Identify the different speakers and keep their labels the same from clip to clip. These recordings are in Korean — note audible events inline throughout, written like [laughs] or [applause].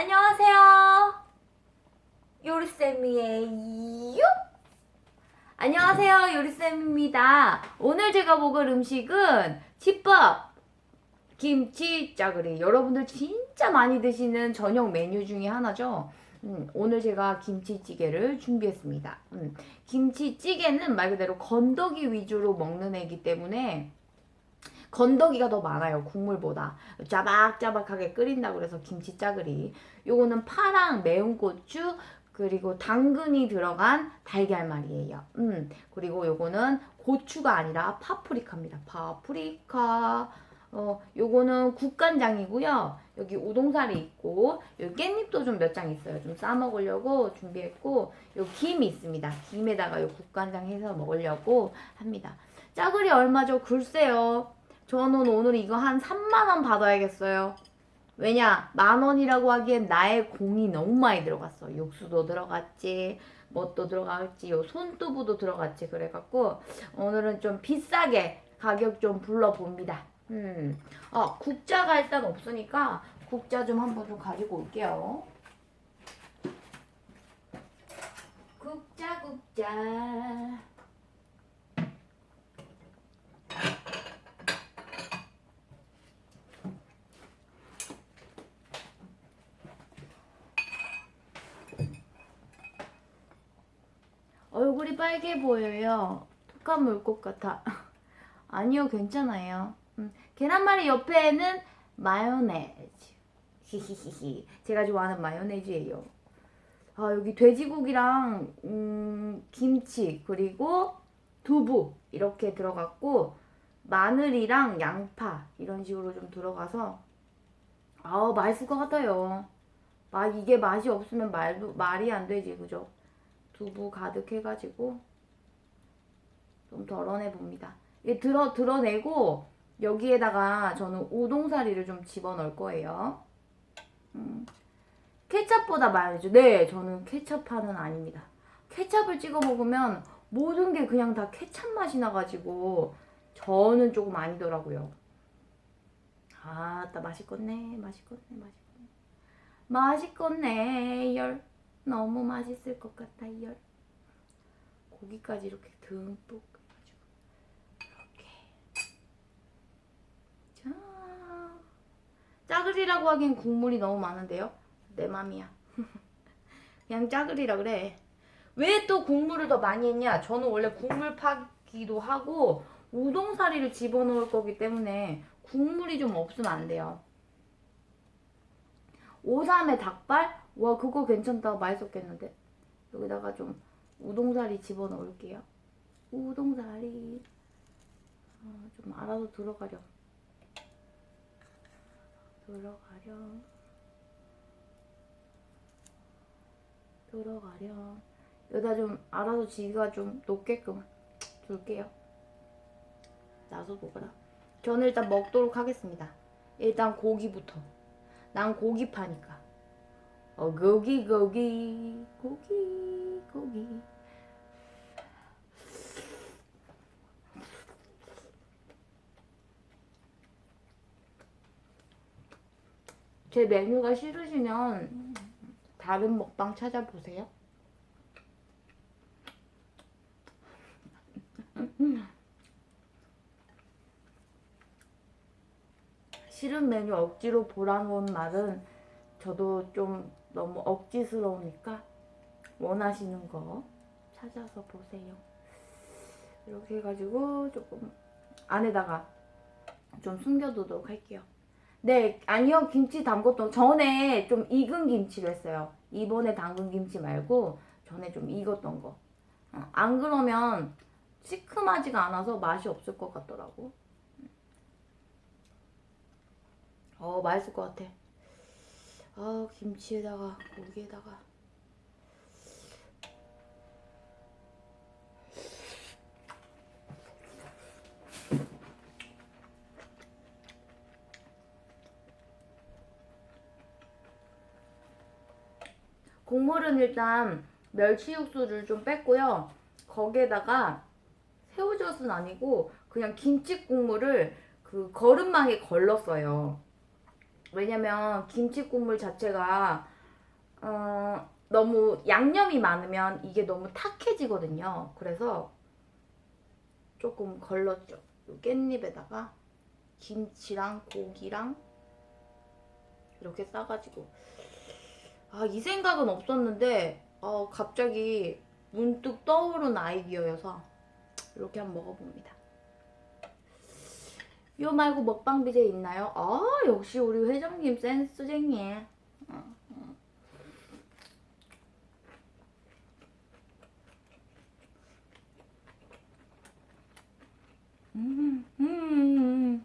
Speaker 1: 안녕하세요. 요리쌤이에요. 안녕하세요. 요리쌤입니다. 오늘 제가 먹을 음식은 집밥 김치 짜글이. 여러분들 진짜 많이 드시는 저녁 메뉴 중에 하나죠. 음, 오늘 제가 김치찌개를 준비했습니다. 음, 김치찌개는 말 그대로 건더기 위주로 먹는 애기 때문에 건더기가 더 많아요 국물보다. 짜박짜박하게 끓인다고 그래서 김치 짜글이. 요거는 파랑 매운 고추 그리고 당근이 들어간 달걀말이에요. 음 그리고 요거는 고추가 아니라 파프리카입니다. 파프리카. 어 요거는 국간장이고요. 여기 우동살이 있고 여기 깻잎도 좀 몇 장 있어요. 좀 싸 먹으려고 준비했고 요 김이 있습니다. 김에다가 요 국간장 해서 먹으려고 합니다. 짜글이 얼마죠? 글쎄요 저는 오늘 이거 한 3만원 받아야겠어요. 왜냐, 만원이라고 하기엔 나의 공이 너무 많이 들어갔어. 육수도 들어갔지, 뭣도 들어갔지, 요 손두부도 들어갔지. 그래갖고, 오늘은 좀 비싸게 가격 좀 불러봅니다. 음, 아, 국자가 일단 없으니까, 국자 좀 한번 좀 가지고 올게요. 국자, 국자. 얼굴이 빨개 보여요. 독감 올것 같아. [laughs] 아니요, 괜찮아요. 음, 계란말이 옆에는 마요네즈. 히히히히. 제가 좋아하는 마요네즈예요. 아, 여기 돼지고기랑 음, 김치 그리고 두부 이렇게 들어갔고 마늘이랑 양파 이런 식으로 좀 들어가서 아 맛있을 것 같아요. 아 이게 맛이 없으면 말도 말이 안 되지 그죠? 두부 가득 해가지고 좀 덜어내 봅니다. 이 들어 드러내고 여기에다가 저는 우동사리를 좀 집어 넣을 거예요. 음, 케첩보다 마요네즈. 네, 저는 케첩파는 아닙니다. 케첩을 찍어 먹으면 모든 게 그냥 다 케첩 맛이 나가지고 저는 조금 아니더라고요. 아따 맛있겠네, 맛있겠네, 맛있겠네, 맛있겠네 열. 너무 맛있을 것 같아요. 고기까지 이렇게 듬뿍 짜글이라고 하기엔 국물이 너무 많은데요. 내 맘이야. [laughs] 그냥 짜글이라 그래. 왜 또 국물을 더 많이 했냐? 저는 원래 국물 파기도 하고 우동사리를 집어넣을 거기 때문에 국물이 좀 없으면 안 돼요. 오삼의 닭발? 와 그거 괜찮다. 맛있었겠는데? 여기다가 좀 우동사리 집어넣을게요. 우동사리. 어, 좀 알아서 들어가렴. 들어가렴. 들어가렴. 여기다 좀 알아서 지가 좀 높게끔 줄게요. 나서 먹어라. 저는 일단 먹도록 하겠습니다. 일단 고기부터. 난 고기 파니까 어 고기 고기 고기 고기 제 메뉴가 싫으시면 다른 먹방 찾아보세요. [laughs] 싫은 메뉴 억지로 보라놓은 말은 저도 좀 너무 억지스러우니까 원하시는 거 찾아서 보세요. 이렇게 해가지고 조금 안에다가 좀 숨겨두도록 할게요. 네, 아니요. 김치 담궜던 전에 좀 익은 김치를 했어요. 이번에 담근 김치 말고 전에 좀 익었던 거. 어, 안 그러면 시큼하지가 않아서 맛이 없을 것 같더라고. 어, 맛있을 것 같아. 아, 김치에다가 고기에다가 국물은 일단 멸치 육수를 좀 뺐고요. 거기에다가 새우젓은 아니고 그냥 김치 국물을 그 거름망에 걸렀어요. 왜냐면 김치 국물 자체가 어, 너무 양념이 많으면 이게 너무 탁해지거든요. 그래서 조금 걸렀죠. 요 깻잎에다가 김치랑 고기랑 이렇게 싸가지고 아 이 생각은 없었는데 어, 갑자기 문득 떠오른 아이디어여서 이렇게 한번 먹어봅니다. 요 말고 먹방 비제 있나요? 아 역시 우리 회장님 센스쟁이. 음.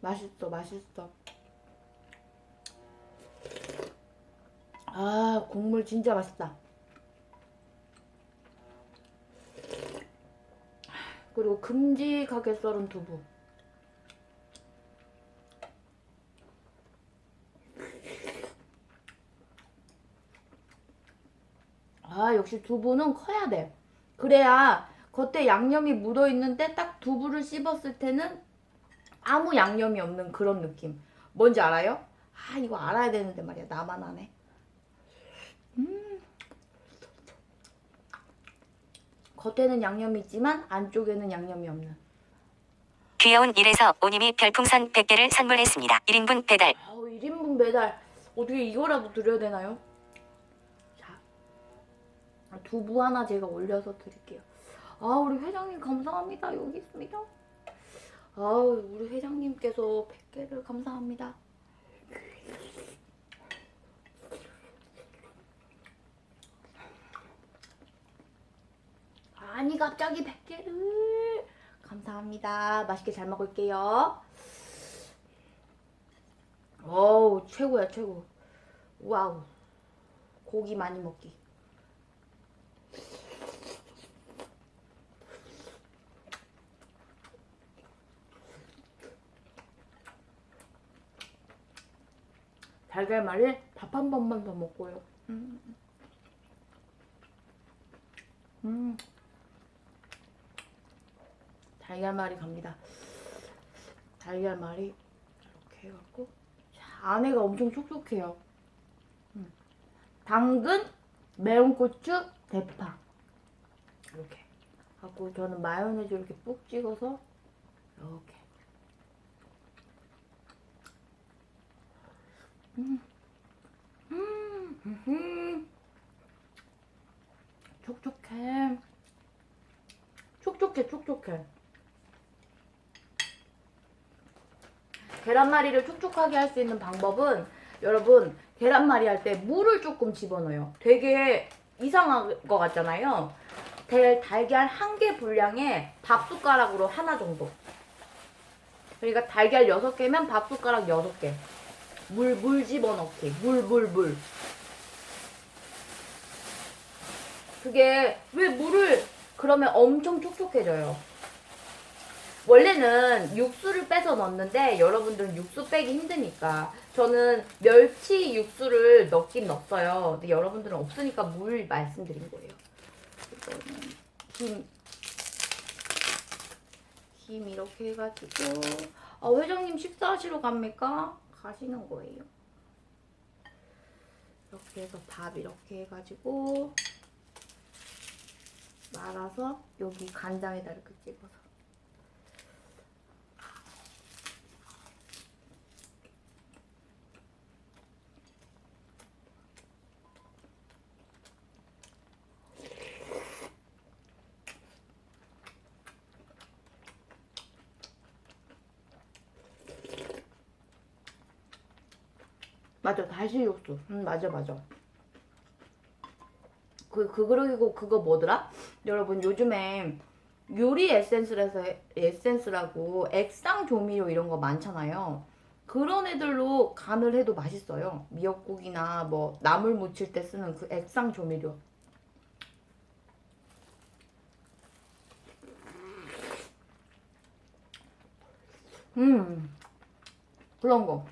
Speaker 1: 맛있어, 맛있어. 국물 진짜 맛있다. 그리고 큼직하게 썰은 두부. 아, 역시 두부는 커야 돼. 그래야 겉에 양념이 묻어 있는데 딱 두부를 씹었을 때는 아무 양념이 없는 그런 느낌. 뭔지 알아요? 아, 이거 알아야 되는데 말이야. 나만 아네. 음. 겉에는 양념이 있지만 안쪽에는 양념이 없는.
Speaker 2: 귀여운 일에서 오님이 별풍선 100개를 선물했습니다. 1인분 배달.
Speaker 1: 아우 1인분 배달 어떻게 이거라도 드려야 되나요? 자 두부 하나 제가 올려서 드릴게요 아 우리 회장님 감사합니다 여기 있습니다 아우 우리 회장님께서 100개를 감사합니다 아니 갑자기 100개를. 감사합니다. 맛있게 잘 먹을게요. 어우 최고야 최고. 와우. 고기 많이 먹기. 달걀말이 밥 한 번만 더 먹고요. 음. 음. 달걀말이 갑니다 달걀말이 이렇게 해갖고 자, 안에가 엄청 촉촉해요. 음. 당근, 매운 고추, 대파 이렇게 갖고 저는 마요네즈 이렇게 뿍 찍어서 이렇게 음. 음, 음, 촉촉해. 촉촉해, 촉촉해. 계란말이를 촉촉하게 할 수 있는 방법은 여러분 계란말이 할 때 물을 조금 집어넣어요. 되게 이상한 것 같잖아요. 달, 달걀 한 개 분량에 밥 숟가락으로 하나 정도. 그러니까 달걀 6개면 밥 숟가락 6개. 물, 물 집어넣기. 물, 물, 물. 그게 왜 물을 그러면 엄청 촉촉해져요. 원래는 육수를 빼서 넣는데 여러분들은 육수 빼기 힘드니까 저는 멸치 육수를 넣긴 넣었어요. 근데 여러분들은 없으니까 물 말씀드린 거예요. 이거는 김, 김 이렇게 해가지고 아, 회장님 식사하시러 갑니까? 가시는 거예요. 이렇게 해서 밥 이렇게 해가지고 말아서 여기 간장에다 이렇게 찍어서 맞아 다시 육수 음 맞아 맞아 그, 그, 그리고 그거 뭐더라? 여러분, 요즘에 요리 에센스라서, 에센스라고 액상 조미료 이런 거 많잖아요. 그런 애들로 간을 해도 맛있어요. 미역국이나 뭐 나물 무칠 때 쓰는 그 액상 조미료. 음, 그런 거.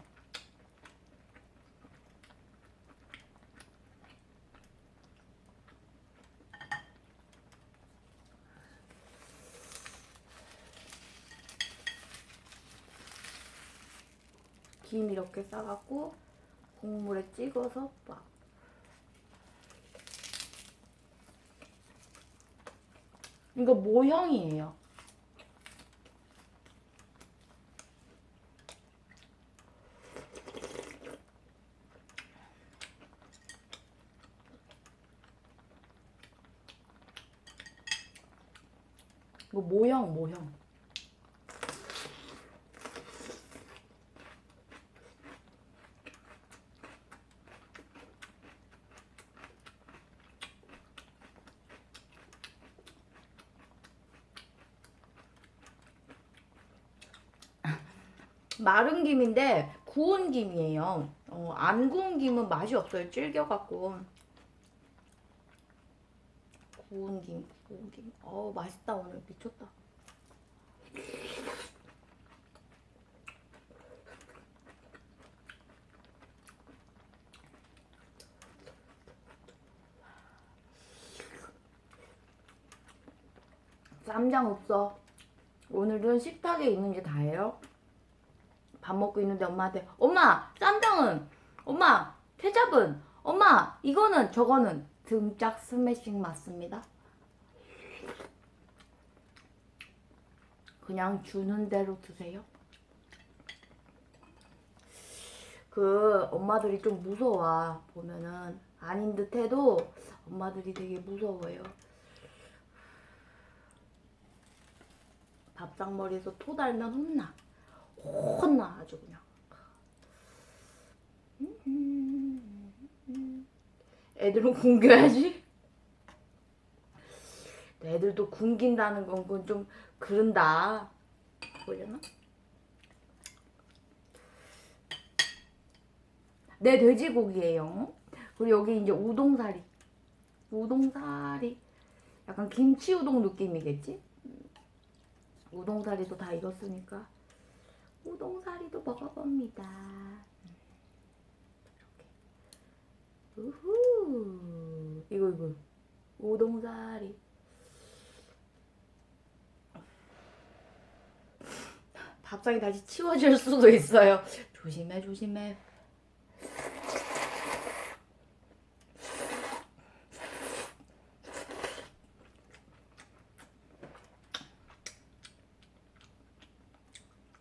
Speaker 1: 김 이렇게 싸갖고 국물에 찍어서 막 이거 모형이에요. 이거 모형 모형. 마른 김인데 구운 김이에요. 어, 안 구운 김은 맛이 없어요. 질겨갖고. 구운 김, 구운 김. 어 맛있다 오늘 미쳤다. 쌈장 없어. 오늘은 식탁에 있는 게 다예요. 밥 먹고 있는데 엄마한테 엄마 쌈장은 엄마 케찹은 엄마 이거는 저거는 등짝 스매싱 맞습니다. 그냥 주는 대로 드세요. 그 엄마들이 좀 무서워 보면은 아닌 듯해도 엄마들이 되게 무서워요. 밥상머리에서 토 달면 혼나. 혼나 아주 그냥. 애들은 굶겨야지. 애들도 굶긴다는 건 그건 좀 그런다. 보려나? 네 돼지고기예요. 그리고 여기 이제 우동사리. 우동사리. 약간 김치 우동 느낌이겠지? 우동사리도 다 익었으니까 우동사리도 먹어봅니다. 이렇게. 우후. 이거 이거. 우동사리. 밥상이 다시 치워질 수도 있어요. 조심해 조심해.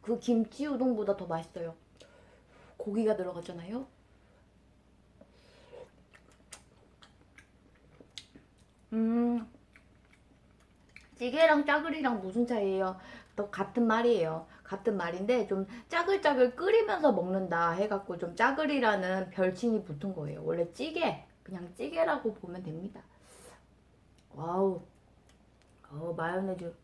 Speaker 1: 그 김치 우동보다 더 맛있어요. 고기가 들어갔잖아요. 음, 찌개랑 짜글이랑 무슨 차이예요? 또 같은 말이에요. 같은 말인데 좀 짜글짜글 끓이면서 먹는다 해갖고 좀 짜글이라는 별칭이 붙은 거예요. 원래 찌개, 그냥 찌개라고 보면 됩니다. 와우, 어 마요네즈.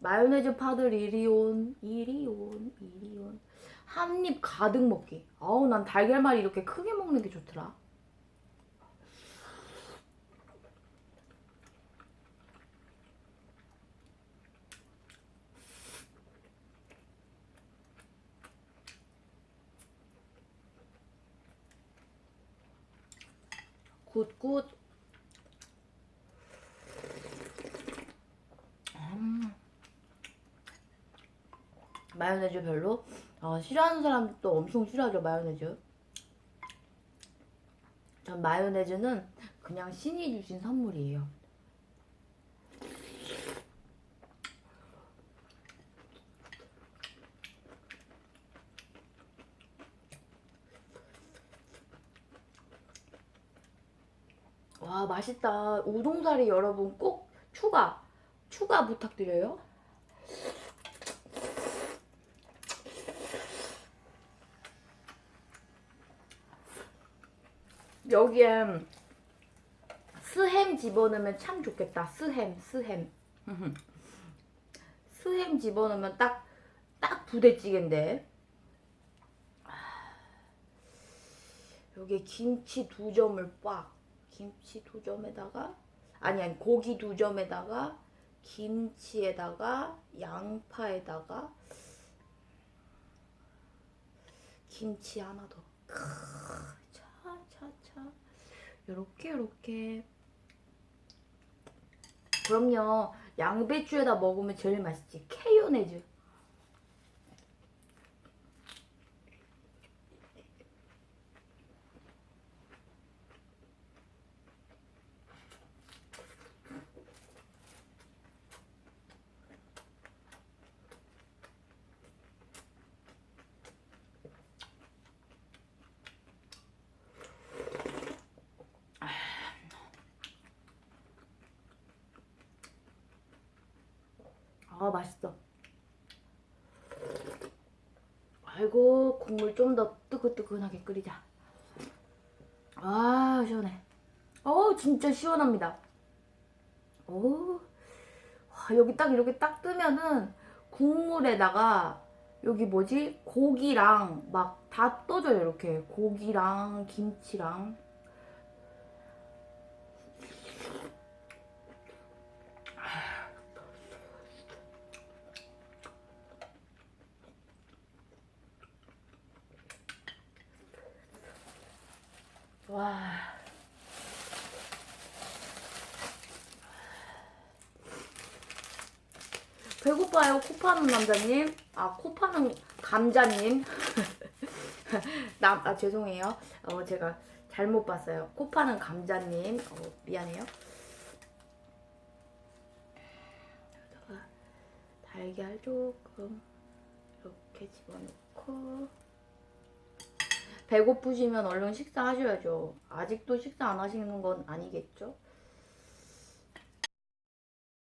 Speaker 1: 마요네즈 파들 이리 온, 이리 온, 이리 온. 한 입 가득 먹기. 아우, 난 달걀말이 이렇게 크게 먹는 게 좋더라. 굿굿. 마요네즈 별로? 어, 싫어하는 사람도 엄청 싫어하죠, 마요네즈. 전 마요네즈는 그냥 신이 주신 선물이에요. 와, 맛있다. 우동사리 여러분 꼭 추가, 추가 부탁드려요. 여기에 스햄 집어넣으면 참 좋겠다. 스햄, 스햄. [laughs] 스햄 집어넣으면 딱, 딱 부대찌개인데. 여기 김치 두 점을 빡. 김치 두 점에다가, 아니, 아니, 고기 두 점에다가, 김치에다가, 양파에다가, 김치 하나 더. 요렇게 요렇게. 그럼요. 양배추에다 먹으면 제일 맛있지. 케요네즈 아 맛있어. 아이고 국물 좀 더 뜨끈뜨끈하게 끓이자. 아 시원해. 어 진짜 시원합니다. 오, 와, 여기 딱 이렇게 딱 뜨면은 국물에다가 여기 뭐지 고기랑 막 다 떠져요 이렇게 고기랑 김치랑. 와. 배고파요, 코 파는 남자님. 아, 코 파는 감자님. [laughs] 남, 아, 죄송해요. 어, 제가 잘못 봤어요. 코 파는 감자님. 어, 미안해요. 달걀 조금 이렇게 집어넣고. 배고프시면 얼른 식사하셔야죠. 아직도 식사 안 하시는 건 아니겠죠?